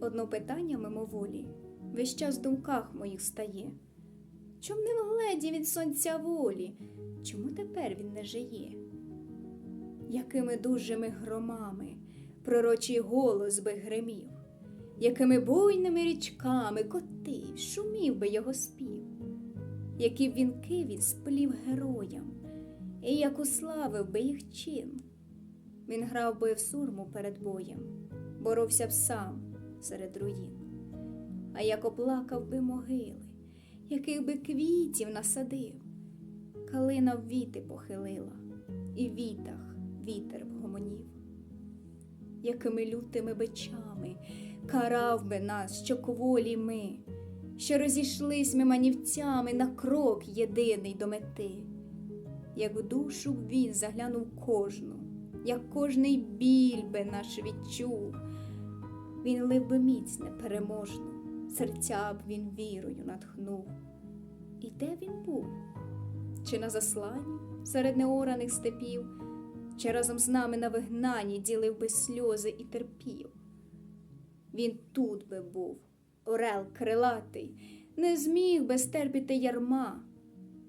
Одно питання мимоволі весь час в думках моїх стає. Чом не вгледі від сонця волі? Чому тепер він не жиє? Якими дужими громами пророчий голос би гримів, якими буйними річками котив, шумів би його спів, які б вінки він сплів героям, і як уславив би їх чин. Він грав би в сурму перед боєм, боровся б сам серед руїн, а як оплакав би могили, яких би квітів насадив, калина в віти похилила, і в вітах вітер вгомонів, якими лютими бичами карав би нас, що кволі ми, що розійшлись ми манівцями на крок єдиний до мети, як в душу він заглянув кожну, як кожний біль би наш відчув, він лив би міць непереможну, серця б він вірою натхнув. І де він був? Чи на засланні серед неораних степів, чи разом з нами на вигнанні ділив би сльози і терпів? Він тут би був, орел крилатий, не зміг би стерпіти ярма,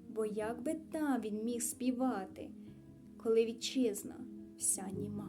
бо як би там він міг співати, коли вітчизна вся німа.